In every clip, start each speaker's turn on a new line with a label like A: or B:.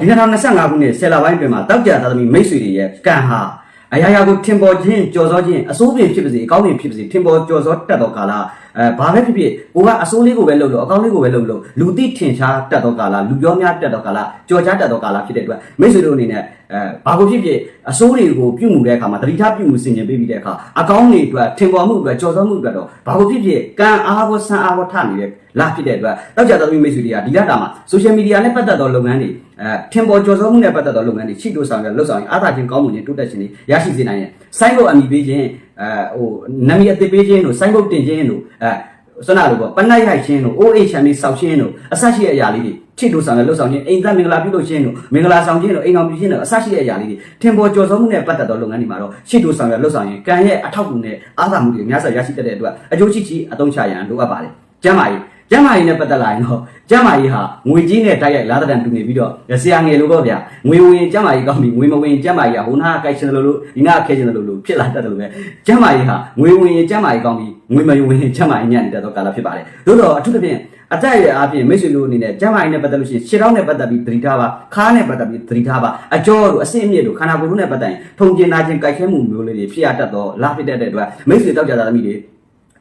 A: ဒီ2025ခုနှစ်ဆယ်လပိုင်းတွင်မှာတောက်ကြသားသမီးမိတ်ဆွေတွေရဲ့ကံဟာအရာရာကိုထင်ပေါ်ခြင်းကြော်စောခြင်းအစိုးပြဖြစ်ပါစေအကောင်းပြဖြစ်ပါစေထင်ပေါ်ကြော်စောတတ်သောကာလအဲဘာပဲဖြစ်ဖြစ်ကိုကအစိုးလေးကိုပဲလုပ်လို့အကောင်းလေးကိုပဲလုပ်လို့လူသိထင်ရှားတတ်သောကာလလူပြောများတတ်သောကာလကြော်ကြားတတ်သောကာလဖြစ်တဲ့အတွက်မိတ်ဆွေတို့အနေနဲ့အဲဘာကိုဖြစ်ဖြစ်အစိုးတွေကိုပြုမှုတဲ့အခါမှာတတိထပြုမှုစင်ကြင်ပေးပြီးတဲ့အခါအကောင်းတွေအတွက်ထင်ပေါ်မှုအတွက်ကြော်စောမှုအတွက်တော့ဘာကိုဖြစ်ဖြစ်ကံအားကိုဆန်းအားကိုထနေတဲ့လာဖြစ်တဲ့အတွက်တောက်ကြသားသမီးမိတ်ဆွေတွေကဒီလတာမှာ social media နဲ့ပတ်သက်သောလုပ်ငန်းတွေအဲထင်ပေါ်ကြော်စောမှုနဲ့ပတ်သက်သောလုပ်ငန်းတွေရှိတိုးဆောင်ရလှုပ်ဆောင်ရင်အားသာခြင်းကောင်းမှုနဲ့တိုးတက်ခြင်းတွေရရှိစေနိုင်တယ်။စိုင်းဘုတ်အမိပေးခြင်း အဲဟိုနာမည်အသစ်ပေးခြင်းတို့စိုင်းဘုတ်တင်ခြင်းတို့အဲဆွမ်းနာလိုပေါ့ပနတ်ရိုက်ခြင်းတို့ OH ချမ်းလေးစောက်ခြင်းတို့အစရှိတဲ့အရာလေးတွေချစ်တို့ဆောင်ရလှုပ်ဆောင်ခြင်းအိမ်သက်မင်္ဂလာပြုလုပ်ခြင်းတို့မင်္ဂလာဆောင်ခြင်းတို့အိမ်အောင်ပြုခြင်းတို့အစရှိတဲ့အရာလေးတွေထင်ပေါ်ကြော်စောမှုနဲ့ပတ်သက်သောလုပ်ငန်းတွေမှာတော့ချစ်တို့ဆောင်ရလှုပ်ဆောင်ရင်ကံရဲ့အထောက်အကူနဲ့အားသာမှုတွေများစွာရရှိတတ်တဲ့အတွက်အကျိုးရှိရှိအသုံးချရန်လိုအပ်ပါတယ်။ကျမ်းမာရေး ကျမ်းမာရေးနဲ့ပတ်သက်လာရင်တော့ကျမ်းမာရေးဟာငွေကြီးနဲ့တိုက်ရိုက်လာတဲ့တန်တူနေပြီးတော့ဆရာငယ်လို့ပေါ့ဗျာငွေဝင်ကျမ်းမာရေးကောင်းပြီငွေမဝင်ကျမ်းမာရေးဟာဟိုနာကိုက်ရှင်တယ်လို့လို့ဒီနာခဲရှင်တယ်လို့လို့ဖြစ်လာတတ်တယ်လို့ပဲကျမ်းမာရေးဟာငွေဝင်ကျမ်းမာရေးကောင်းပြီငွေမဝင်ကျမ်းမာရေးညံ့နေတဲ့တော့ကာလဖြစ်ပါတယ်သို့တော့အထူးသဖြင့်အတက်ရအားဖြင့်မိတ်ဆွေတို့အနေနဲ့ကျမ်းမာရေးနဲ့ပတ်သက်လို့ရှိရင်ခြေထောက်နဲ့ပတ်သက်ပြီးသတိထားပါခါးနဲ့ပတ်သက်ပြီးသတိထားပါအကြောတို့အဆင့်အမြင့်တို့ခန္ဓာကိုယ်တို့နဲ့ပတ်သက်ရင်ထုံကျင်နာခြင်းကြိုက်ခဲမှုမျိုးလေးတွေဖြစ်ရတတ်တော့လာဖြစ်တတ်တဲ့အတွက်မိတ်ဆွေတောက်ကြတာသမီးတွေ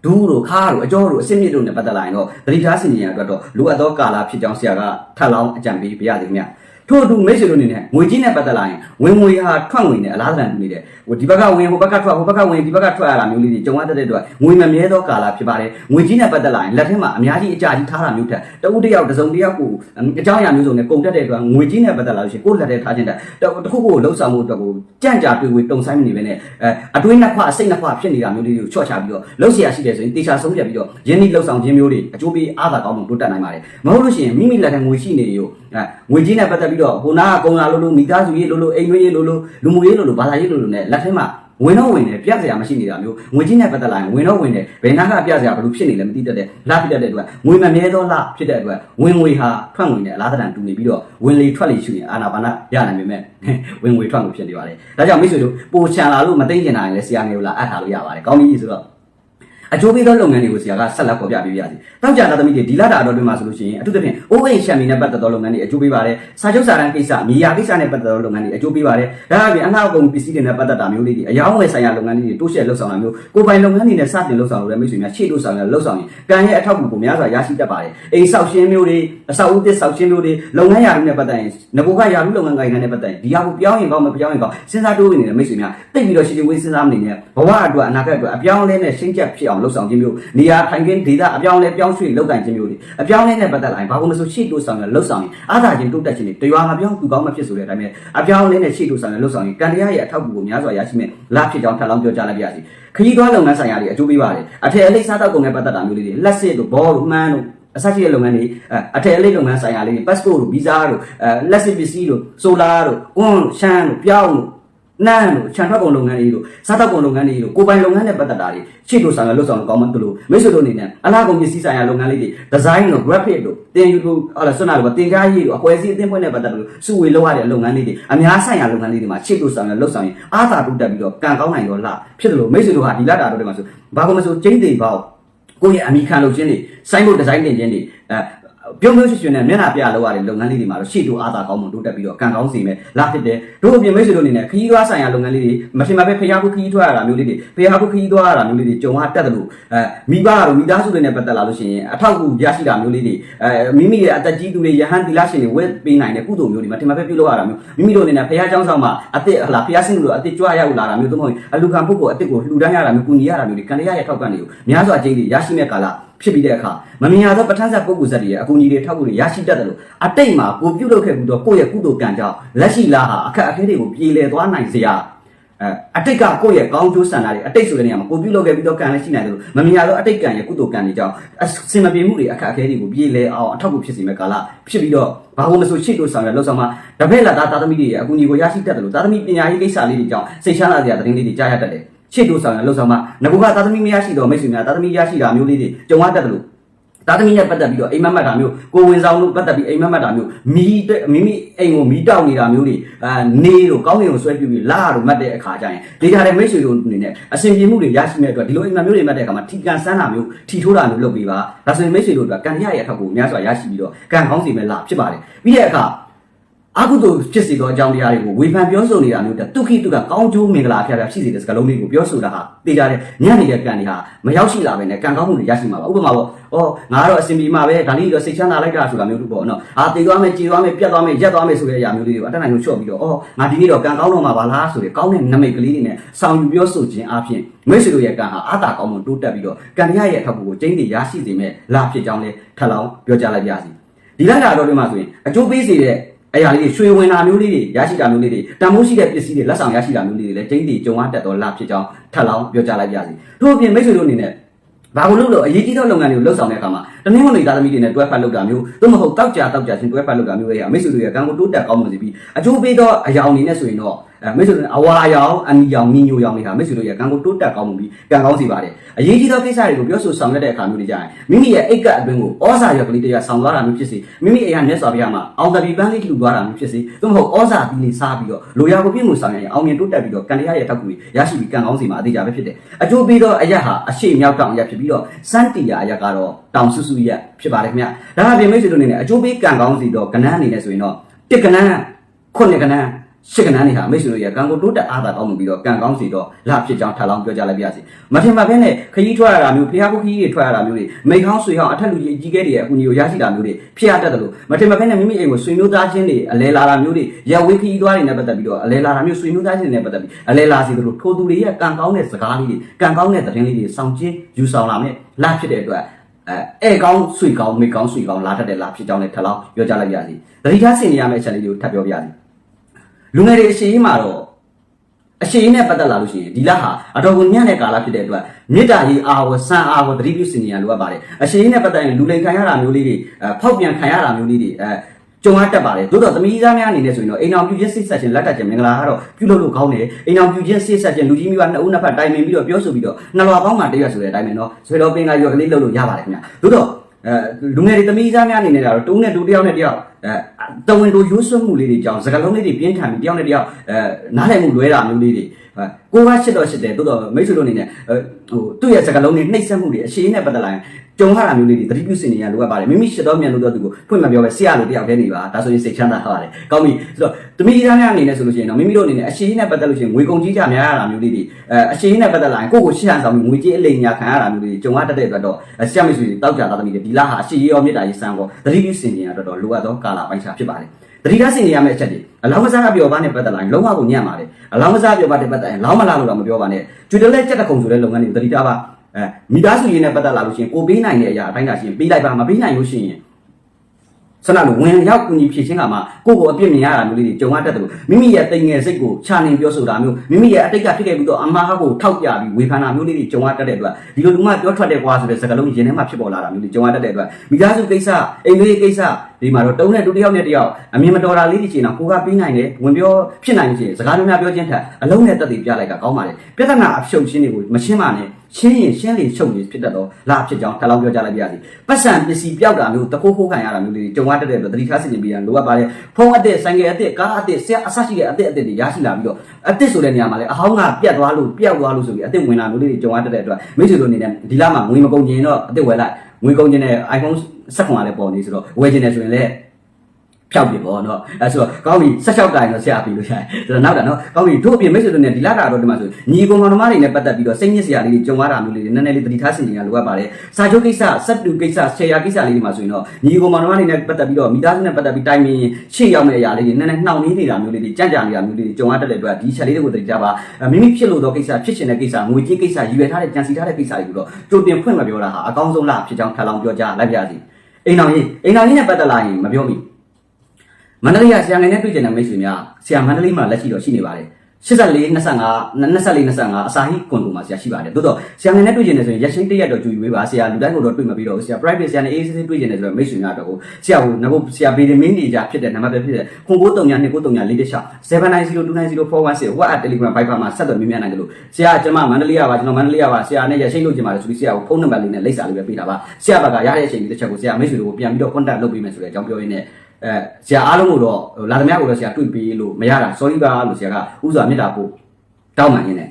A: ဒူးတို့ခါးတို့အကြောတို့အစင်မြင့်တို့နဲ့ပတ်သက်လာရင်တော့သတိထားစင်ကြင်ရအတွက်တော့လိုအပ်သောကာလဖြစ်ကြောင်းဆရာကထပ်လောင်းအကြံပေးပြရသည်ခင်ဗျ ထို့သူမိတ်ဆွေတို့အနေနဲ့ငွေကြီးနဲ့ပတ်သက်လာရင်ဝင်ငွေဟာထွက်ငွေနဲ့အလားတူနေတယ်ဟိုဒီဘက်ကဝင်ဟိုဘက်ကထွက်ဟိုဘက်ကဝင်ဒီဘက်ကထွက်ရတာမျိုးလေးတွေကြုံရတဲ့အတွက်ငွေမမြဲသောကာလဖြစ်ပါတယ်ငွေကြီးနဲ့ပတ်သက်လာရင်လက်ထက်မှာအများကြီးအကြကြီးထားတာမျိုးထက်တဦးတစ်ယောက်တစ်စုံတစ်ယောက်ကိုအကြောင်းအရာမျိုးစုံနဲ့ကုန်တက်တဲ့အတွက်ငွေကြီးနဲ့ပတ်သက်လာလို့ရှိရင်ကိုယ်လက်ထဲထားခြင်းတက်တခုခုလှုပ်ဆောင်မှုအတွက်ကိုကြံ့ကြာတွေ့ဝေတုံဆိုင်မနေပဲနဲ့အဲအတွေးနှစ်ခွအစိတ်နှစ်ခွဖြစ်နေတာမျိုးလေးတွေကိုချော့ချပြီးတော့လှုပ်ရှားရှိတယ်ဆိုရင်တေချာဆုံးဖြတ်ပြီးတော့ယင်းဒီလှုပ်ဆောင်ခြင်းမျိုးတွေအကျိုးပေးအားသာကောင်းမှုတိုးတက်နိုင်ပါတယ်မဟုတ်လို့ရှိရင်မိမိလက်ထဲငွေရှိနေရုံ ငွေကြီးနဲ့ပတ်သက်ပြီးတော့ဟိုနာကကုံလာလို့လို့မိသားစုရေးလို့လို့အိမ်တွင်းရေးလို့လို့လူမှုရေးလို့လို့ဘာသာရေးလို့လို့ ਨੇ လက်ထဲမှာဝင်တော့ဝင်တယ်ပြစရာမရှိနေတာမျိုးငွေကြီးနဲ့ပတ်သက်လာရင်ဝင်တော့ဝင်တယ်ဘယ်နာကပြစရာဘယ်လိုဖြစ်နေလဲမသိတတ်တဲ့လဖြစ်တတ်တဲ့အတွက်ငွေမမြဲသောလဖြစ်တဲ့အတွက်ဝင်ငွေဟာထွက်ငွေနဲ့အလားတန်တူနေပြီးတော့ဝင်လေထွက်လေရှိရင်အာနာပါနရနိုင်ပေမဲ့ဝင်ငွေထွက်ငွေဖြစ်နေပါတယ်ဒါကြောင့်မိတ်ဆွေတို့ပိုချန်လာလို့မသိကျင်တာရင်လည်းဆရာငယ်ကိုလာအပ်ထားလို့ရပါတယ်ကောင်းပြီဆိုတော့ အကျိုးပေးသောလုပ်ငန်းတွေကိုဆရာကဆက်လက်ဖော်ပြပေးပြစီ။တောက်ကြတာသမီးတွေဒီလတာတော်တွင်မှာဆိုလို့ရှိရင်အထူးသဖြင့် OA ရှမ်မီနဲ့ပတ်သက်သောလုပ်ငန်းတွေအကျိုးပေးပါတယ်။စာချုပ်စာတမ်းကိစ္စ၊မြေယာကိစ္စနဲ့ပတ်သက်သောလုပ်ငန်းတွေအကျိုးပေးပါတယ်။ဒါအပြင်အနောက်အကုန်ပစ္စည်းတွေနဲ့ပတ်သက်တာမျိုးလေးတွေအယောင်းဝယ်ဆိုင်ရာလုပ်ငန်းတွေတိုးရှက်လှုပ်ဆောင်တာမျိုးကိုယ်ပိုင်လုပ်ငန်းတွေနဲ့စတင်လှုပ်ဆောင်လို့လည်းမိတ်ဆွေများရှေ့လို့ဆောင်ရလှုပ်ဆောင်ရင်ကံရဲ့အထောက်အကူကိုများစွာရရှိတတ်ပါတယ်။အိမ်ဆောက်ရှင်းမျိုးတွေအဆောက်အဦသစ်ဆောက်ရှင်းမျိုးတွေလုပ်ငန်းရာထူးနဲ့ပတ်သက်ရင်ငကိုကရာထူးလုပ်ငန်းကိုင်ငံနဲ့ပတ်သက်ရင်ဒီဟာကိုပြောင်းရင်ကောင်းမပြောင်းရင်ကောင်းစဉ်းစားတိုးနေတဲ့မိတ်ဆွေများတိတ်ပြီးတော့ရှင်းရှင်းဝေးစဉ်းစားမနေနဲ့ဘဝအတွက်အနာဂတ်အတွက်အပြောင်းအလဲနဲ့ရှင်းချက်ဖြစ်အောင်လှုပ်ဆောင်ခြင်းမျိုးနေရာထိုင်ခင်းဒေသအပြောင်းလဲပြောင်းရွှေ့လောက်ကန်ခြင်းမျိုးတွေအပြောင်းလဲနဲ့ပတ်သက်လာရင်ဘာလို့မဆိုရှေ့တိုးဆောင်ရလှုပ်ဆောင်ရင်အားသာခြင်းတိုးတက်ခြင်းတွေတရွာမပြောင်းသူကောင်းမဖြစ်ဆိုတဲ့အတိုင်းပဲအပြောင်းလဲနဲ့ရှေ့တိုးဆောင်ရလှုပ်ဆောင်ရင်ကံတရားရဲ့အထောက်အကူကိုများစွာရရှိမယ်လာဖြစ်ကြောင်းထပ်လောင်းပြောကြားလိုက်ပါရစေခရီးသွားလုပ်ငန်းဆိုင်ရာတွေအကျိုးပေးပါတယ်အထည်အလိပ်စားတောက်ကုန်နဲ့ပတ်သက်တာမျိုးလေးတွေလက်စစ်တို့ဘောတို့မှန်းတို့အစရှိတဲ့လုပ်ငန်းတွေအထည်အလိပ်လုပ်ငန်းဆိုင်ရာလေးတွေ passport တို့ visa တို့အဲလက်စစ်ပစ္စည်းတို့ solar တို့ကွန်းတို့ရှမ်းတို့ပြောင်းတို့ နန်းတို့ခြံထွက်ကုန်လုပ်ငန်းတွေတို့စားတောက်ကုန်လုပ်ငန်းတွေတို့ကိုပိုင်လုပ်ငန်းနဲ့ပတ်သက်တာတွေရှေ့တို့ဆောင်ရလွတ်ဆောင်ကောင်းမှတို့လို့မိတ်ဆွေတို့အနေနဲ့အလားကုန်ပစ္စည်းဆိုင်ရာလုပ်ငန်းလေးတွေဒီဇိုင်းတို့ graphic တို့တင်ယူတို့ဟောလာဆွမ်းနာတို့တင်ကားရေးတို့အကွဲစည်းအသင်းဖွဲ့နဲ့ပတ်သက်လို့စုဝေလောက်ရတဲ့လုပ်ငန်းလေးတွေအများဆိုင်ရာလုပ်ငန်းလေးတွေမှာရှေ့တို့ဆောင်ရလွတ်ဆောင်ရင်အားသာတိုးတက်ပြီးတော့ကံကောင်းနိုင်တော့လားဖြစ်တယ်လို့မိတ်ဆွေတို့ဟာဒီလတာတို့တွေမှာဆိုဘာကုန်မဆိုကျင်းသိပေါကိုယ့်ရဲ့အမိခံလုပ်ခြင်းတွေစိုင်းဖို့ဒီဇိုင်းတင်ခြင်းတွေအဲ ပြုံးပြုံးရွှင်ရွှင်နဲ့မျက်နှာပြလောက်ရတဲ့လုပ်ငန်းလေးတွေမှာတော့ရှေ့တိုးအားသာကောင်းမှုတိုးတက်ပြီးတော့ကံကောင်းစီမဲ့လာဖြစ်တယ်တို့အပြင်မိတ်ဆွေတို့အနေနဲ့ခရီးသွားဆိုင်ရာလုပ်ငန်းလေးတွေမထင်မှပဲဖျားခုခရီးထွက်ရတာမျိုးလေးတွေဖျားခုခရီးသွားရတာမျိုးလေးတွေကြုံရတတ်တယ်လို့အဲမိဘတို့မိသားစုတွေနဲ့ပတ်သက်လာလို့ရှိရင်အထောက်အကူရရှိတာမျိုးလေးတွေအဲမိမိရဲ့အသက်ကြီးသူတွေယဟန်သီလရှင်တွေဝက်ပေးနိုင်တဲ့ကုသိုလ်မျိုးတွေမထင်မှပဲပြုလုပ်ရတာမျိုးမိမိတို့အနေနဲ့ဖျားเจ้าဆောင်မှာအသက်ဟလာဖျားစင်းတို့အသက်ကြွရရောက်လာတာမျိုးသို့မဟုတ်အလူခံပုဂ္ဂိုလ်အသက်ကိုလှူဒန်းရတာမျိုးကုညီရတာမျိုးတွေကံတရားရဲ့ထောက်ကန်တွေကိုများစွာအကျိန်းတွေရရှိမဲ့ကာလ ဖြစ်ပြီးတဲ့အခါမမြင်ရသောပဋ္ဌာန်းဆက်ပုဂ္ဂိုလ်ဆက်တွေရဲ့အကူအညီတွေထောက်ကူတွေရရှိတတ်တယ်လို့အတိတ်မှာကိုပြုတ်လုပ်ခဲ့ပြီးတော့ကိုယ့်ရဲ့ကုသိုလ်ကံကြောင့်လက်ရှိလားဟာအခက်အခဲတွေကိုပြေလည်သွားနိုင်စေရအဲအတိတ်ကကိုယ့်ရဲ့ကောင်းကျိုးဆန္ဒတွေအတိတ်ဆိုတဲ့နေရာမှာကိုပြုတ်လုပ်ခဲ့ပြီးတော့ကံလည်းရှိနိုင်တယ်လို့မမြင်ရသောအတိတ်ကံရဲ့ကုသိုလ်ကံတွေကြောင့်အစင်မပြေမှုတွေအခက်အခဲတွေကိုပြေလည်အောင်အထောက်အကူဖြစ်စေမဲ့ကာလဖြစ်ပြီးတော့ဘာလို့မဆိုရှေ့လို့ဆောင်ရလောက်ဆောင်မှာတပည့်လာသားသားသမီးတွေရဲ့အကူအညီကိုရရှိတတ်တယ်လို့သားသမီးပညာရေးကိစ္စလေးတွေကြောင့်စိတ်ချမ်းသာစရာသတင်းလေးတွေကြားရတတ်တယ် ရှေ့တို့ဆောင်ရလှုပ်ဆောင်မှာငကူကသာသမီမရရှိတော့မိတ်ဆွေများသာသမီရရှိတာမျိုးလေးတွေကြုံရတတ်တယ်လို့သာသမီနဲ့ပတ်သက်ပြီးတော့အိမ်မက်မက်တာမျိုးကိုဝင်ဆောင်လို့ပတ်သက်ပြီးအိမ်မက်မက်တာမျိုးမီးမိမိအိမ်ကိုမီးတောက်နေတာမျိုးတွေအာနေတို့ကောင်းကင်ကိုဆွဲပြပြီးလာတို့မှတ်တဲ့အခါကျရင်ဒေတာတဲ့မိတ်ဆွေတို့အနေနဲ့အစဉ်ပြေမှုတွေရရှိမဲ့အတွက်ဒီလိုအိမ်မက်မျိုးတွေမှတ်တဲ့အခါမှာထီကန်ဆန်းတာမျိုးထီထိုးတာမျိုးလုပ်ပြီးပါဒါဆိုရင်မိတ်ဆွေတို့အတွက်ကံရရဲ့အထောက်ကိုများစွာရရှိပြီးတော့ကံကောင်းစီမဲ့လာဖြစ်ပါတယ်ပြီးတဲ့အခါ အကုသိုလ်ဖြစ်စေသောအကြောင်းတရားတွေကိုဝေဖန်ပြောဆိုနေတာမျိုးတဒုက္ခိတုကကောင်းကျိုးမင်္ဂလာဖျားဖျားဖြစ်စေတဲ့စကားလုံးတွေကိုပြောဆိုတာဟာသိကြတယ်ညနေတဲ့ကံတွေဟာမရောက်ရှိလာပဲနဲ့ကံကောင်းမှုတွေရရှိမှာပါဥပမာပေါ့ဩငါကတော့အစင်ပြေမှာပဲဒါလေးတော့စိတ်ချမ်းသာလိုက်တာဆိုတာမျိုးတို့ပေါ့နော်အာတည်သွားမယ်ကြေသွားမယ်ပြတ်သွားမယ်ရက်သွားမယ်ဆိုတဲ့အရာမျိုးလေးတွေကိုအတတ်နိုင်လို့ချော့ပြီးတော့ဩငါဒီနေ့တော့ကံကောင်းတော့မှာပါလားဆိုတဲ့ကောင်းတဲ့နမိတ်ကလေးတွေနဲ့ဆောင်ယူပြောဆိုခြင်းအပြင်မိတ်ဆွေတို့ရဲ့ကံဟာအာသာကောင်းမှုတိုးတက်ပြီးတော့ကံတရားရဲ့အထောက်အကူကိုကျင်းတည်ရရှိစေမဲ့လာဖြစ်ကြောင်းလေးထပ်လောင်းပြောကြလိုက်ပါစီဒီလတာတော့ဒီမှာဆိုရင်အကျိုးပေးစေတဲ့ အရာလေးတွေရွှေဝင်တာမျိုးလေးတွေရရှိတာမျိုးလေးတွေတန်မိုးရှိတဲ့ပစ္စည်းတွေလက်ဆောင်ရရှိတာမျိုးလေးတွေလည်းကျင်းတည်ကြုံရတတ်တော်လာဖြစ်ကြောင်းထပ်လောင်းပြောကြလိုက်ပါစီထို့အပြင်မိတ်ဆွေတို့အနေနဲ့ဘာလို့လို့လို့အရေးကြီးသောလုပ်ငန်းတွေကိုလှုပ်ဆောင်တဲ့အခါမှာတနင်္ဂနွေသားသမီးတွေနဲ့တွဲဖက်လုပ်တာမျိုးသို့မဟုတ်တောက်ကြတောက်ကြချင်းတွဲဖက်လုပ်တာမျိုးတွေဟာမိတ်ဆွေတို့ရဲ့ကံကိုတိုးတက်ကောင်းမွန်စေပြီးအကျိုးပေးသောအရာအနေနဲ့ဆိုရင်တော့ အဲမိတ်ဆွေတို့အဝါရောင်အနီရောင်နီညိုရောင်တွေဟာမိတ်ဆွေတို့ရဲ့ကံကိုတိုးတက်ကောင်းမွန်ပြီးကံကောင်းစေပါတယ်အရေးကြီးသောကိစ္စတွေကိုပြောဆိုဆောင်ရွက်တဲ့အခါမျိုးတွေကြရင်မိမိရဲ့အိတ်ကအတွင်းကိုဩဇာရွက်ကလေးတရားဆောင်သွားတာမျိုးဖြစ်စေမိမိအိမ်ကမြတ်စွာဘုရားမှာအောင်တပီပန်းလေးလှူသွားတာမျိုးဖြစ်စေသို့မဟုတ်ဩဇာပြီးလေးစားပြီးတော့လိုရာကိုပြည့်မှုဆောင်ရရင်အောင်မြင်တိုးတက်ပြီးတော့ကံတရားရဲ့ထောက်ကူရရှိပြီးကံကောင်းစေမှာအသေးကြပဲဖြစ်တယ်အကျိုးပေးသောအရက်ဟာအရှိမြောက်တောင်ရက်ဖြစ်ပြီးတော့စန်းတီယာအရက်ကတော့တောင်ဆူဆူရက်ဖြစ်ပါတယ်ခင်ဗျဒါအပြင်မိတ်ဆွေတို့အနေနဲ့အကျိုးပေးကံကောင်းစီတော့ကဏ္ဍအနေနဲ့ဆိုရင်တော့တစ်ကဏ္ဍခုနှစ်ကဏ္ဍ ရှစ်ကဏ္ဍနေဟာမိတ်ဆွေတို့ရဲ့ကံကိုတိုးတက်အားသာကောင်းမှုပြီးတော့ကံကောင်းစီတော့လာဖြစ်ကြောင်းထပ်လောင်းပြောကြလိုက်ပါရစေမထင်ပါဘဲနဲ့ခရီးထွက်ရတာမျိုးဖျားခုခရီးတွေထွက်ရတာမျိုးတွေမိခေါင်းဆွေဟောင်းအထက်လူကြီးကြီးကဲတွေရဲ့အကူအညီကိုရရှိတာမျိုးတွေဖြစ်ရတတ်တယ်လို့မထင်ပါဘဲနဲ့မိမိအိမ်ကိုဆွေမျိုးသားချင်းတွေအလဲလာတာမျိုးတွေရဝေးခရီးသွားတွေနဲ့ပတ်သက်ပြီးတော့အလဲလာတာမျိုးဆွေမျိုးသားချင်းတွေနဲ့ပတ်သက်ပြီးအလဲလာစီတို့ထိုသူတွေရဲ့ကံကောင်းတဲ့စကားလေးတွေကံကောင်းတဲ့သတင်းလေးတွေစောင့်ကြည့်ယူဆောင်လာမယ်လာဖြစ်တဲ့အတွက်အဲအဲကောင်းဆွေကောင်းမိကောင်းဆွေကောင်းလာတတ်တဲ့လာဖြစ်ကြောင်းလည်းထပ်လောင်းပြောကြလိုက်ပါရစေတတိယဆင်နေရမယ့်အချက်လေးတွေကိုထပ်ပြောပြရစီ လူငယ်တွေအရှိကြီးမှာတော့အရှိကြီးနဲ့ပတ်သက်လာလို့ရှိရင်ဒီလဟာအတော်ကိုညံ့တဲ့ကာလဖြစ်တဲ့အတွက်မေတ္တာရေးအာဝဆန်အာဝတတိပြုစင်ညာလိုအပ်ပါတယ်အရှိကြီးနဲ့ပတ်သက်ရင်လူလိန်ခံရတာမျိုးလေးတွေအဲဖောက်ပြန်ခံရတာမျိုးလေးတွေအဲကြုံရတတ်ပါတယ်သို့တော့သမီးသားများအနေနဲ့ဆိုရင်တော့အိမ်အောင်ပြုခြင်းစိတ်ဆက်ခြင်းလက်တက်ခြင်းမင်္ဂလာကတော့ပြုလုပ်လို့ကောင်းတယ်အိမ်အောင်ပြုခြင်းစိတ်ဆက်ခြင်းလူကြီးမျိုးကနှစ်ဦးနှစ်ဖက်တိုင်ပင်ပြီးတော့ပြောဆိုပြီးတော့နှလွာပေါင်းမှတရွတ်ဆိုတဲ့အတိုင်းပဲเนาะဆွေတော်ပင်ကရွက်ကလေးလုပ်လို့ရပါတယ်ခင်ဗျသို့တော့အဲလူငယ်တွေသမီးသားများအနေနဲ့ကတော့တုံးနဲ့တူတယောက်နဲ့တယောက်အဲ တဝင်တူရိုးစွတ်မှုလေးတွေကြောင့်စကားလုံးလေးတွေပြင်းထန်ပြီးတယောက်နဲ့တယောက်အဲနားလည်မှုလွဲတာမျိုးလေးတွေကိုကရှစ်တော့ရှစ်တယ်သို့တော့မိတ်ဆွေတို့အနေနဲ့ဟိုသူ့ရဲ့စကားလုံးတွေနှိပ်စက်မှုတွေအရှိနဲ့ပတ်သက်လာရင်ကြုံရတာမျိုးလေးတွေသတိပြုစင်နေရလိုအပ်ပါတယ်မိမိရှစ်တော့မြန်လို့တော့သူကိုဖွင့်မပြောပဲဆရာလိုတယောက်တည်းနေပါဒါဆိုရင်စိတ်ချမ်းသာပါတယ်ကောင်းပြီဆိုတော့တမိသားများအနေနဲ့ဆိုလို့ရှိရင်တော့မိမိတို့အနေနဲ့အရှိနဲ့ပတ်သက်လို့ရှိရင်ငွေကုန်ကြီးကြများရတာမျိုးလေးတွေအဲအရှိနဲ့ပတ်သက်လာရင်ကိုယ့်ကိုရှစ်ဟန်ဆောင်ပြီးငွေကြေးအလိမ်ညာခံရတာမျိုးလေးတွေကြုံရတတ်တဲ့အတွက်တော့ဆရာမိတ်ဆွေတွေတောက်ကြတာသမီးတွေဒီလားဟာအရှိရောမြစ်တာရေးစမ်းကောသတိပြုစင်နေရတော့တော့လိုအပ်သောကာလပိုင်းခြားဖြစ်ပါတယ်တတိယဆင်နေရမယ့်အချက်တွေအလောင်းကစားကပြောပါနဲ့ပတ်သက်လာရင်လုံးဝကိုညံ့ပါတယ်အလောင်းကစားပြောပါတဲ့ပတ်သက်ရင်လောင်းမလားလို့တော့မပြောပါနဲ့ကျွတ်တလဲကြက်တခုံဆိုတဲ့လုပ်ငန်းတွေကိုတတိထားပါအဲမိသားစုရင်းနဲ့ပတ်သက်လာလို့ရှိရင်ကိုပေးနိုင်တဲ့အရာအတိုင်းသာရှိရင်ပေးလိုက်ပါမပေးနိုင်လို့ရှိရင်ဆန္ဒလိုဝင်ရောက်ကူညီဖြည့်ချင်းကမှကိုယ့်ကိုအပြစ်မြင်ရတာမျိုးလေးတွေကြုံရတတ်တယ်လို့မိမိရဲ့တိမ်ငယ်စိတ်ကိုချာနေပြောဆိုတာမျိုးမိမိရဲ့အတိတ်ကဖြစ်ခဲ့ပြီးတော့အမှားကိုထောက်ပြပြီးဝေဖန်တာမျိုးလေးတွေကြုံရတတ်တဲ့အတွက်ဒီလိုလူမှပြောထွက်တဲ့ကွာဆိုတဲ့စကားလုံးရင်ထဲမှာဖြစ်ပေါ်လာတာမျိုးတွေကြုံရတတ်တဲ့အတွက်မိသားစုကိစ္စအိမ်လေးကိစ္စဒီမှာတော့တုံးနဲ့တူတယောက်နဲ့တယောက်အမြင်မတော်တာလေးတွေချိန်တော့ကိုကပြီးနိုင်တယ်ဝင်ပြောဖြစ်နိုင်ခြင်းစကားများများပြောခြင်းထက်အလုံးနဲ့တက်တည်ပြလိုက်ကကောင်းပါလေပြဿနာအဖြုတ်ရှင်းတွေကိုမရှင်းပါနဲ့ရှင်းရင်ရှင်းလေချုပ်နေဖြစ်တတ်တော့လာဖြစ်ကြောင်းထပ်လောင်းပြောကြလိုက်ပါရစေပတ်စံပစ္စည်းပြောက်တာမျိုးတခိုးခိုးခံရတာမျိုးတွေကြုံရတတ်တဲ့အတွက်သတိထားစစ်နေပြီးရလိုအပ်ပါတယ်ဖုန်းအစ်စ်ဆိုင်ကယ်အစ်စ်ကားအစ်စ်ဆရာအဆရှိတဲ့အစ်စ်အစ်စ်တွေရရှိလာပြီးတော့အစ်စ်ဆိုတဲ့နေရာမှာလည်းအဟောင်းကပြတ်သွားလို့ပျောက်သွားလို့ဆိုပြီးအစ်စ်ဝင်လာမျိုးလေးတွေကြုံရတတ်တဲ့အတွက်မိတ်ဆွေတို့အနေနဲ့ဒီလမှာငွေမကုန်ကျင်တော့အစ်စ်ဝယ်လိုက်ငွေကုန်ကျင်တဲ့ iPhone 16ကလည်းပေါ်နေဆိုတော့ဝယ်ကျင်တယ်ဆိုရင်လည်းဖြောက်ပြီပေါ့နော်အဲဆိုတော့ကောင်းပြီ16တိုင်တော့ဆရာပြီလို့ရတယ်ဆိုတော့နောက်တာနော်ကောင်းပြီတို့အပြင်မိတ်ဆွေတို့နဲ့ဒီလာတာတော့ဒီမှာဆိုညီကောင်ကောင်မတွေနဲ့ပတ်သက်ပြီးတော့စိတ်ညစ်စရာလေးတွေကြုံရတာမျိုးလေးတွေနည်းနည်းလေးတတိထားဆင်ခြင်ရလိုအပ်ပါတယ်စာချုပ်ကိစ္စစက်တူကိစ္စဆရာကိစ္စလေးတွေမှာဆိုရင်တော့ညီကောင်ကောင်မတွေနဲ့ပတ်သက်ပြီးတော့မိသားစုနဲ့ပတ်သက်ပြီးတိုင်ပင်ရှေ့ရောက်မယ့်အရာလေးတွေနည်းနည်းနှောင့်နှေးနေတာမျိုးလေးတွေကြံ့ကြာနေတာမျိုးလေးတွေကြုံရတတ်တဲ့အတွက်ဒီချက်လေးတွေကိုတတိထားပါမိမိဖြစ်လို့တော့ကိစ္စဖြစ်ချင်တဲ့ကိစ္စငွေကြေးကိစ္စရည်ရွယ်ထားတဲ့ကြံစီထားတဲ့ကိစ္စတွေကိုတော့ကြိုတင်ဖွင့်မပြောတာဟာအကောင်းဆုံးလားဖြစ်ကြောင်းထပ်လောင်းပြောကြလိုက်ပါစီ အိမ်တော်ကြီးအိမ်တော်ကြီးနဲ့ပတ်သက်လာရင်မပြောမိမန္တလေးကဆရာငယ်နဲ့တွေ့ကြတဲ့မိတ်ဆွေများဆရာမန္တလေးမှာလက်ရှိတော့ရှိနေပါတယ် 84 25 24 25အစာဟိကွန်တူမှာဆရာရှိပါတယ်တိုးတော့ဆရာငယ်နဲ့တွေ့ကြနေဆိုရင်ရက်ချင်းတရက်တော့ကြူယူပေးပါဆရာလူတိုင်းကိုတော့တွေ့မပြီးတော့ဆရာ private ဆရာနဲ့ AC တွေ့ကြနေဆိုတော့မိတ်ဆွေများတော့ကိုဆရာကိုငါကဆရာဗီဒီမင်းနေကြဖြစ်တဲ့နံပါတ်ပဲဖြစ်တဲ့ခွန်ကိုတုံညာ2ကိုတုံညာ4တခြား7902904116 WhatsApp Telegram Viber မှာဆက်သွယ်မြင်မြန်နိုင်တယ်လို့ဆရာကျွန်မမန္တလေးရပါကျွန်တော်မန္တလေးရပါဆရာနဲ့ရရှိလို့ကျင်ပါတယ်ဆိုပြီးဆရာကိုဖုန်းနံပါတ်လေးနဲ့လိပ်စာလေးပဲပေးတာပါဆရာဘက်ကရတဲ့အချိန်ဒီတစ်ချက်ကိုဆရာမိတ်ဆွေတို့ကိုပြန်ပြီးတော့ contact လုပ်ပေးမယ်ဆိုတဲ့အကြောင်းပြောရင်းနဲ့ အဲဆရာအားလုံးကိုတော့လာသမျှကိုတော့ဆရာတွေ့ပေးလို့မရတာ sorry ပါလို့ဆရာကဥစွာမေတ္တာပို့တောင်းပန်ရင်းနဲ့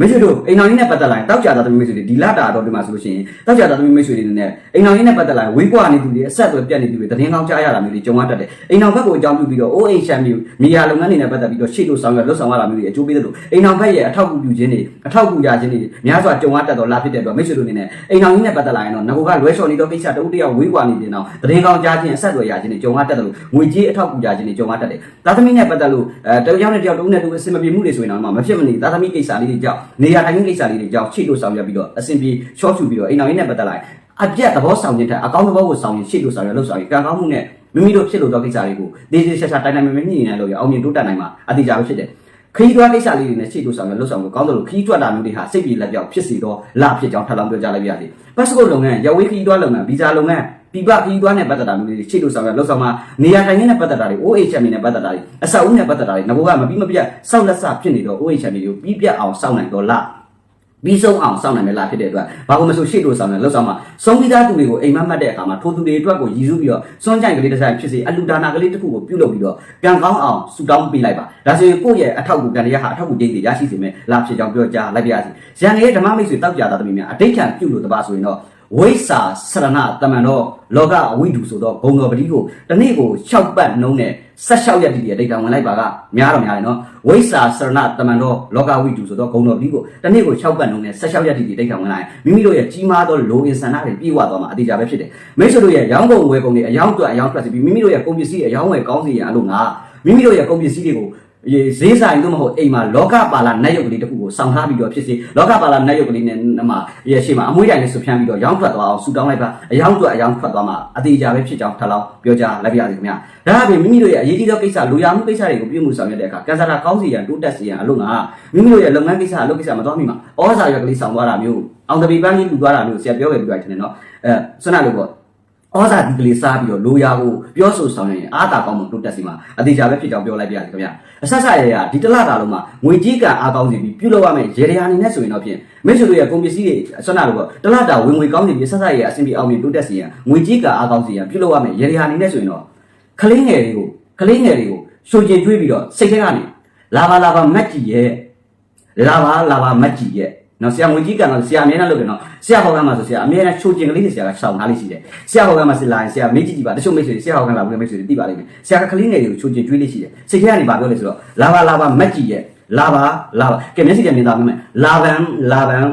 A: မိတ်ဆွေတို့အိမ်တော်ကြီးနဲ့ပတ်သက်လာရင်တောက်ကြတာသမီးမိတ်ဆွေတွေဒီလာတာတော့ဒီမှာဆိုလို့ရှိရင်တောက်ကြတာသမီးမိတ်ဆွေတွေနဲ့အိမ်တော်ကြီးနဲ့ပတ်သက်လာရင်ဝေးကွာနေသူတွေအဆက်အသွယ်ပြတ်နေသူတွေသတင်းကောင်းကြားရတာမျိုးတွေကြုံရတတ်တယ်အိမ်တော်ဘက်ကိုအကြောင်းပြုပြီးတော့အိုးအိမ်ရှမ်းမျိုးမြေယာလုပ်ငန်းတွေနဲ့ပတ်သက်ပြီးတော့ရှေ့လို့ဆောင်ရွက်လွတ်ဆောင်ရတာမျိုးတွေအကျိုးပေးတယ်လို့အိမ်တော်ဘက်ရဲ့အထောက်အကူပြုခြင်းတွေအထောက်အကူရခြင်းတွေများစွာကြုံရတတ်တော့လာဖြစ်တဲ့အတွက်မိတ်ဆွေတို့အနေနဲ့အိမ်တော်ကြီးနဲ့ပတ်သက်လာရင်တော့ငကိုကလွဲလျှော်နေတော့ကိစ္စတဦးတယောက်ဝေးကွာနေတယ်တော့သတင်းကောင်းကြားခြင်းအဆက်အသွယ်ရခြင်းတွေကြုံရတတ်တယ်လို့ငွေကြေးအထောက်အကူရခြင်းတွေကြုံရတတ်တယ်သားသမီးနဲ့ပတ်သက်လို့အဲတယောက်နဲ့တယောက်တဦးနဲ့တဦးအဆင်မပြေမှုတွေဆိုရင်တော့မဖြစ်မနေသားသမီးကိစ္စလေးတွေကြောင့်နေရာတိုင်းကိစ္စလေးတွေကြောင့်ချိလို့ဆောင်ရွက်ပြီးတော့အဆင်ပြေရှော့ချူပြီးတော့အိမ်တော်ကြီးနဲ့ပတ်သက်လာရင်အပြတ်သဘောဆောင်ခြင်းထက်အကောင်းသဘောကိုဆောင်ရင်ချိလို့ဆောင်ရွက်လို့ဆောင်ရင်ကံကောင်းမှုနဲ့မိမိတို့ဖြစ်လို့တော့ကိစ္စတွေကိုဒေးသေးရှာရှာတိုင်းတိုင်းမမညှိနေလို့ရအောင်မြင်တိုးတက်နိုင်မှာအတိအကျပဲဖြစ်တယ်ခရီးသွားကိစ္စလေးတွေနဲ့ချိတ်လို့ဆောင်ရလှုပ်ဆောင်လို့ကောင်းတယ်လို့ခရီးထွက်တာမျိုးတွေဟာစိတ်ပြေလက်ပြောက်ဖြစ်စီတော့လဖြစ်ကြောင်းထပ်လောင်းပြောကြလိုက်ပါရစေ။ပတ်စပို့လုပ်ငန်းရဝေးခရီးသွားလုပ်ငန်းဗီဇာလုပ်ငန်း ပြပခရီးသွားနဲ့ပတ်သက်တာမျိုးတွေချိတ်လို့ဆောင်ရလှုပ်ဆောင်မှာနေရာထိုင်ခင်းနဲ့ပတ်သက်တာတွေ OHM နဲ့ပတ်သက်တာတွေအဆောက်အဦနဲ့ပတ်သက်တာတွေငါကမပြီးမပြတ်စောက်လက်စဖြစ်နေတော့ OHM တွေကိုပြီးပြတ်အောင်စောင့်နိုင်တော့လားပြီးဆုံးအောင်စောင့်နိုင်မယ်လားဖြစ်တဲ့အတွက်ဘာလို့မဆိုရှေ့လို့ဆောင်တယ်လောက်ဆောင်မှာဆုံးပြီးသားသူတွေကိုအိမ်မက်မှတ်တဲ့အခါမှာထိုသူတွေအတွက်ကိုရည်စူးပြီးတော့စွန့်ကြိုင်ကလေးတစ်ဆိုင်ဖြစ်စေအလူဒါနာကလေးတစ်ခုကိုပြုလုပ်ပြီးတော့ကံကောင်းအောင်ဆူတောင်းပေးလိုက်ပါဒါဆိုရင်ကိုယ့်ရဲ့အထောက်အကူကံတရားဟာအထောက်အကူကျင်းတွေရရှိစေမယ်လားဖြစ်ကြောင်းပြောကြားလိုက်ပါရစေရန်ရဲ့ဓမ္မမိတ်ဆွေတောက်ကြတာတမီးများအတိတ်ခံပြုလို့တပါဆိုရင်တော့ ဝိစာဆရဏတမန်တော်လောကအဝိဒုဆိုတော့ဂုံတော်ပတိကိုတနေ့ကို6ပတ်နှုံးနဲ့16ရက်တိတိအတိတ်ကဝင်လိုက်ပါကများတော့များတယ်နော်ဝိစာဆရဏတမန်တော်လောကဝိဒုဆိုတော့ဂုံတော်ပတိကိုတနေ့ကို6ပတ်နှုံးနဲ့16ရက်တိတိအတိတ်ကဝင်လိုက်မိမိတို့ရဲ့ကြီးမားသောလိုအင်ဆန္ဒတွေပြည့်ဝသွားမှာအတိအကျပဲဖြစ်တယ်မိတ်ဆွေတို့ရဲ့ရောင်းကုန်ဝယ်ကုန်တွေအယောင်းတွက်အယောင်းတွက်စီပြီးမိမိတို့ရဲ့ကုန်ပစ္စည်းတွေအယောင်းဝယ်ကောင်းစီရန်အလို့ငါမိမိတို့ရဲ့ကုန်ပစ္စည်းတွေကိုရေ ဈေးဆိုင်တို့မဟုတ်အိမ်မှာလောကပါလာနတ်ရုပ်ကလေးတစ်ခုကိုစောင့်ထားပြီးတော့ဖြစ်စေလောကပါလာနတ်ရုပ်ကလေးနဲ့မှာရေရှိမှာအမွှေးတိုင်လေးဆွဖြန်းပြီးတော့ရောင်းထွက်သွားအောင်ဆူတောင်းလိုက်ပါအယောင်းတွက်အယောင်းထွက်သွားမှာအသေးချာပဲဖြစ်ကြောင်းထပ်လောင်းပြောကြားလိုက်ပါရစေခင်ဗျာဒါအပြင်မိမိတို့ရဲ့အရေးကြီးသောကိစ္စလူရမှုကိစ္စတွေကိုပြုမှုဆောင်ရွက်တဲ့အခါကန်ဆာတာကောင်းစီရန်တိုးတက်စီရန်အလို့ငါမိမိတို့ရဲ့လုပ်ငန်းကိစ္စအလုပ်ကိစ္စမတော်မိမှာဩဇာရွက်ကလေးဆောင်သွားတာမျိုးအောင်တပီပန်းကြီးလူသွားတာမျိုးဆရာပြောခဲ့ပြီးတော့ထင်တယ်နော်အဲဆွမ်းနာလို့ပေါ့ ဩဇာဒီကလေးစားပြီးတော့လိုရာကိုပြောဆိုဆောင်ရင်အားတာကောင်းမှုတိုးတက်စီမှာအသေးချာပဲဖြစ်ကြောင်းပြောလိုက်ပြရစီခင်ဗျာအဆက်ဆက်ရရဒီတလတာလုံးမှာငွေကြီးကအားကောင်းစီပြီးပြုလုပ်ရမယ်ရေရယာအနေနဲ့ဆိုရင်တော့ဖြင့်မိတ်ဆွေတို့ရဲ့ကုန်ပစ္စည်းတွေဆွမ်းနာလို့ပေါ့တလတာဝင်ငွေကောင်းစီပြီးဆက်ဆက်ရရအဆင်ပြေအောင်ပြီးတိုးတက်စီရန်ငွေကြီးကအားကောင်းစီရန်ပြုလုပ်ရမယ်ရေရယာအနေနဲ့ဆိုရင်တော့ကလေးငယ်တွေကိုကလေးငယ်တွေကိုရှိုကျင်ကျွေးပြီးတော့စိတ်ထဲကနေလာပါလာပါမက်ကြီးရဲ့လာပါလာပါမက်ကြီးရဲ့ နော်ဆရာငွေကြီးကတော့ဆရာအမြဲတမ်းလုပ်တယ်နော်ဆရာဟောကမှာဆိုဆရာအမြဲတမ်းချိုကျင်ကလေးတွေဆရာကရှောင်ထားလေးရှိတယ်ဆရာဟောကမှာဆလာရင်ဆရာမေးကြည့်ကြည့်ပါတချို့မိတ်ဆွေတွေဆရာဟောကလာဘူးမိတ်ဆွေတွေသိပါလိမ့်မယ်ဆရာကကလေးငယ်တွေကိုချိုကျင်ကျွေးလေးရှိတယ်စိတ်ထဲကနေပါပြောလဲဆိုတော့လာပါလာပါမက်ကြီးရဲ့လာပါလာပါကဲမျက်စိကမြင်သားမယ်လာပန်လာပန်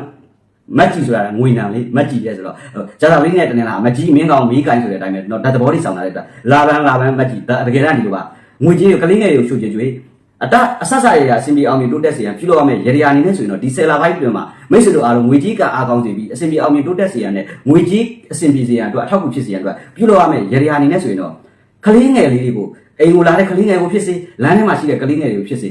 A: မက်ကြီးဆိုတာငွေနံလေးမက်ကြီးရဲ့ဆိုတော့ဂျာတာလေးနဲ့တနေလားမက်ကြီးမင်းကောင်မီးကိုင်းဆိုတဲ့အတိုင်းပဲတော့ဓာတ်သဘောလေးဆောင်လာတဲ့အတွက်လာပန်လာပန်မက်ကြီးတကယ်တမ်းဒီလိုပါငွေကြီးကလေးငယ်တွေကိုချိုကျင်ကျွေး အတအဆက်ဆက်ရရအစဉ်ပြေအောင်မြင်တိုးတက်စေရန်ပြုလုပ်ရမယ့်ရေရာအနေနဲ့ဆိုရင်တော့ဒီဆယ်လာပိုင်းပြင်မှာမိတ်ဆွေတို့အားလုံးငွေကြီးကအားကောင်းစေပြီးအစဉ်ပြေအောင်မြင်တိုးတက်စေရန်နဲ့ငွေကြီးအစဉ်ပြေစေရန်အတွက်အထောက်အကူဖြစ်စေရန်အတွက်ပြုလုပ်ရမယ့်ရေရာအနေနဲ့ဆိုရင်တော့ကလေးငယ်လေးတွေကိုအိမ်ကိုလာတဲ့ကလေးငယ်ကိုဖြစ်စေလမ်းထဲမှာရှိတဲ့ကလေးငယ်တွေကိုဖြစ်စေ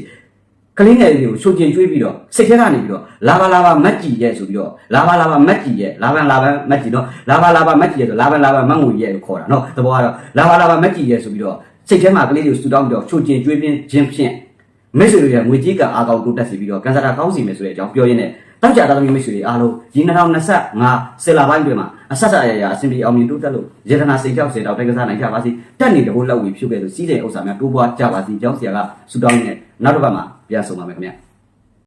A: ကလေးငယ်တွေကိုချိုကျင်ကျွေးပြီးတော့စိတ်ထဲကနေပြီးတော့လာပါလာပါမက်ကြီးရဲ့ဆိုပြီးတော့လာပါလာပါမက်ကြီးရဲ့လာပန်လာပန်မက်ကြီးနော်လာပါလာပါမက်ကြီးရဲ့ဆိုလာပန်လာပန်မတ်ငွေရဲ့လို့ခေါ်တာနော်သဘောကတော့လာပါလာပါမက်ကြီးရဲ့ဆိုပြီးတော့စိတ်ထဲမှာကလေးတွေကိုစူတောင်းပြီးတော့ချိုကျင်ကျွေးပြင်းခြင်းဖြင့် မိတ်ဆွေတွေရဲ့ငွေကြေးကအားကောင်းတိုးတက်စေပြီးတော့ကန်ဆာတာကောင်းစီမယ်ဆိုတဲ့အကြောင်းပြောရင်းနဲ့တောက်ကြသားသမီးမိတ်ဆွေတွေအားလုံးဒီ2025ဆယ်လပိုင်းတွင်မှာအဆက်ဆက်ရရအစဉ်ပြေအောင်မြင်တိုးတက်လို့ရတနာစိတ်ကြောက်စေတော့တိုက်ကစားနိုင်ကြပါစေတက်နေတဲ့ဘိုးလောက်ဝီဖြုတ်ခဲ့လို့စီးတဲ့ဥစ္စာများတိုးပွားကြပါစေကြောင်းဆရာကစူတောင်းနေနောက်တစ်ပတ်မှာပြန်ဆုံပါမယ်ခင်ဗျာ